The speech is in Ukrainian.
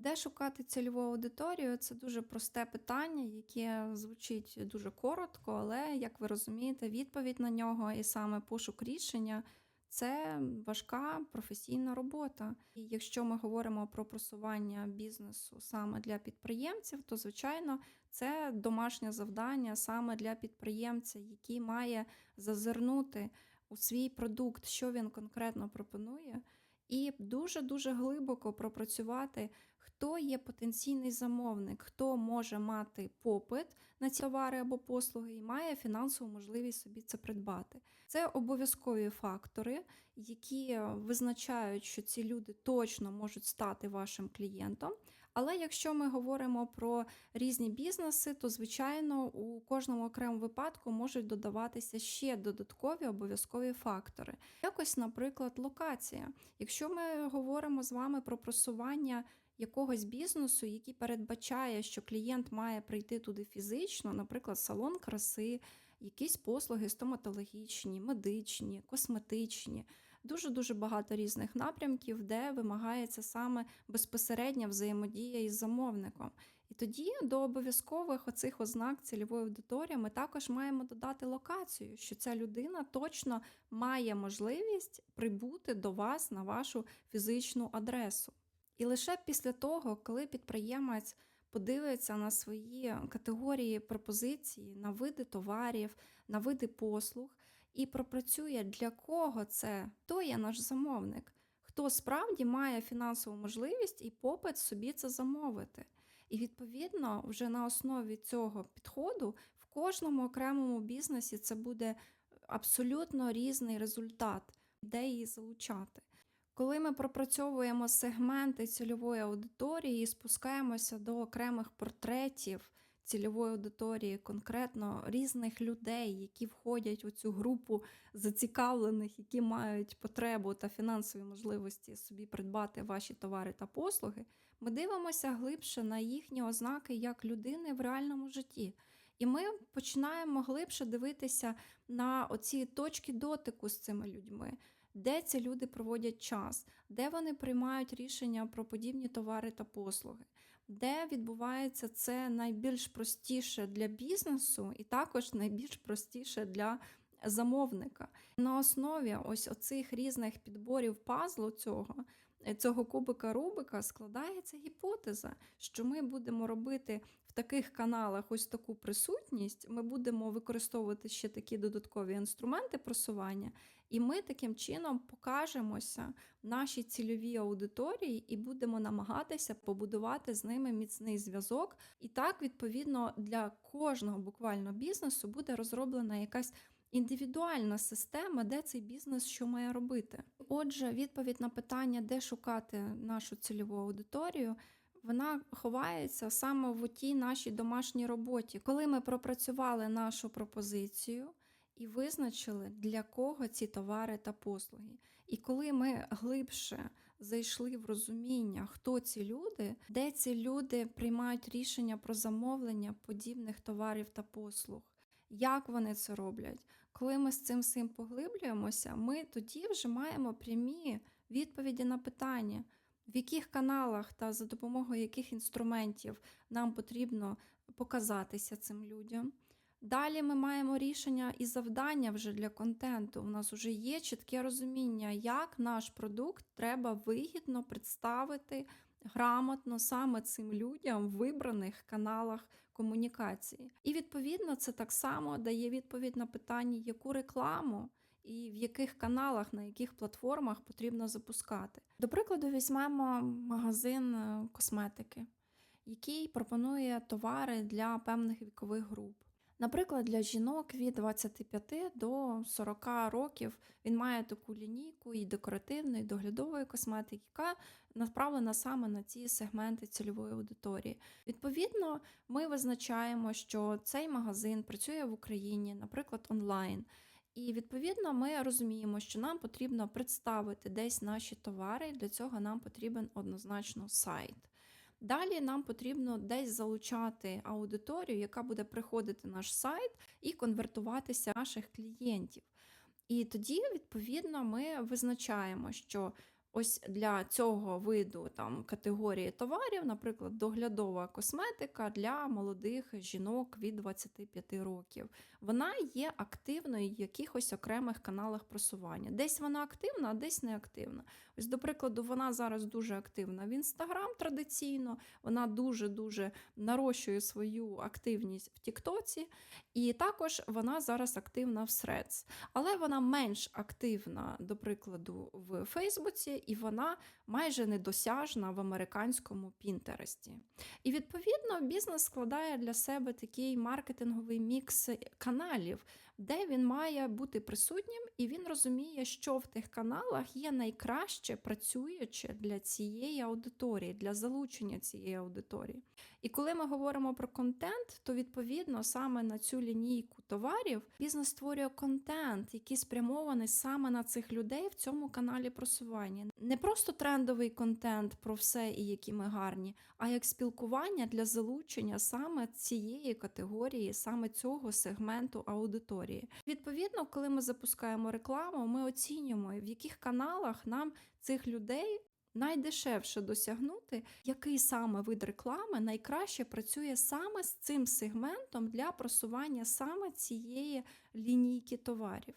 Де шукати цільову аудиторію? Це дуже просте питання, яке звучить дуже коротко, але, як ви розумієте, відповідь на нього і саме пошук рішення це важка професійна робота. І якщо ми говоримо про просування бізнесу саме для підприємців, то звичайно це домашнє завдання саме для підприємця, який має зазирнути у свій продукт, що він конкретно пропонує, і дуже дуже глибоко пропрацювати, хто є потенційний замовник, хто може мати попит на ці товари або послуги і має фінансову можливість собі це придбати. Це обов'язкові фактори, які визначають, що ці люди точно можуть стати вашим клієнтом. Але якщо ми говоримо про різні бізнеси, то звичайно у кожному окремому випадку можуть додаватися ще додаткові обов'язкові фактори. Якось, наприклад, локація. Якщо ми говоримо з вами про просування якогось бізнесу, який передбачає, що клієнт має прийти туди фізично, наприклад, салон краси, якісь послуги стоматологічні, медичні, косметичні. Дуже дуже багато різних напрямків, де вимагається саме безпосередня взаємодія із замовником. І тоді до обов'язкових оцих ознак цільової аудиторії ми також маємо додати локацію, що ця людина точно має можливість прибути до вас на вашу фізичну адресу. І лише після того, коли підприємець подивиться на свої категорії пропозиції, на види товарів, на види послуг і пропрацює, для кого це, хто є наш замовник, хто справді має фінансову можливість і попит собі це замовити. І відповідно, вже на основі цього підходу в кожному окремому бізнесі це буде абсолютно різний результат, де її залучати. Коли ми пропрацьовуємо сегменти цільової аудиторії і спускаємося до окремих портретів цільової аудиторії, конкретно різних людей, які входять у цю групу зацікавлених, які мають потребу та фінансові можливості собі придбати ваші товари та послуги, ми дивимося глибше на їхні ознаки як людини в реальному житті. І ми починаємо глибше дивитися на оці точки дотику з цими людьми де ці люди проводять час, де вони приймають рішення про подібні товари та послуги, де відбувається це найбільш простіше для бізнесу, і також найбільш простіше для замовника. На основі ось оцих різних підборів пазлу цього. Цього кубика Рубика складається гіпотеза, що ми будемо робити в таких каналах ось таку присутність, ми будемо використовувати ще такі додаткові інструменти просування, і ми таким чином покажемося нашій цільовій аудиторії і будемо намагатися побудувати з ними міцний зв'язок. І так, відповідно, для кожного буквально бізнесу буде розроблена якась. Індивідуальна система, де цей бізнес що має робити. Отже, відповідь на питання, де шукати нашу цільову аудиторію, вона ховається саме в тій нашій домашній роботі, коли ми пропрацювали нашу пропозицію і визначили, для кого ці товари та послуги. І коли ми глибше зайшли в розуміння, хто ці люди, де ці люди приймають рішення про замовлення подібних товарів та послуг. Як вони це роблять? Коли ми з цим всім поглиблюємося, ми тоді вже маємо прямі відповіді на питання, в яких каналах та за допомогою яких інструментів нам потрібно показатися цим людям. Далі ми маємо рішення і завдання вже для контенту. У нас вже є чітке розуміння, як наш продукт треба вигідно представити грамотно саме цим людям в вибраних каналах комунікації. І відповідно це так само дає відповідь на питання, яку рекламу. І в яких каналах, на яких платформах потрібно запускати. До прикладу, візьмемо магазин е, косметики, який пропонує товари для певних вікових груп. Наприклад, для жінок від 25 до 40 років він має таку лінійку і декоративної, і доглядової косметики, яка направлена саме на ці сегменти цільової аудиторії. Відповідно, ми визначаємо, що цей магазин працює в Україні, наприклад, онлайн. І відповідно ми розуміємо, що нам потрібно представити десь наші товари. Для цього нам потрібен однозначно сайт. Далі нам потрібно десь залучати аудиторію, яка буде приходити на наш сайт і конвертуватися наших клієнтів. І тоді, відповідно, ми визначаємо, що Ось для цього виду там категорії товарів, наприклад, доглядова косметика для молодих жінок від 25 років. Вона є активною в якихось окремих каналах просування. Десь вона активна, а десь не активна. Ось, до прикладу, вона зараз дуже активна в Інстаграм традиційно, вона дуже-дуже нарощує свою активність в Тіктоці, і також вона зараз активна в Threads. Але вона менш активна, до прикладу, в Фейсбуці, і вона майже недосяжна в американському Пінтересті. І відповідно бізнес складає для себе такий маркетинговий мікс каналів, де він має бути присутнім, і він розуміє, що в тих каналах є найкраще працююче для цієї аудиторії, для залучення цієї аудиторії. І коли ми говоримо про контент, то відповідно саме на цю лінійку товарів бізнес створює контент, який спрямований саме на цих людей в цьому каналі просування. Не просто трендовий контент про все і які ми гарні, а як спілкування для залучення саме цієї категорії, саме цього сегменту аудиторії. Відповідно, коли ми запускаємо рекламу, ми оцінюємо, в яких каналах нам цих людей найдешевше досягнути, який саме вид реклами найкраще працює саме з цим сегментом для просування саме цієї лінійки товарів.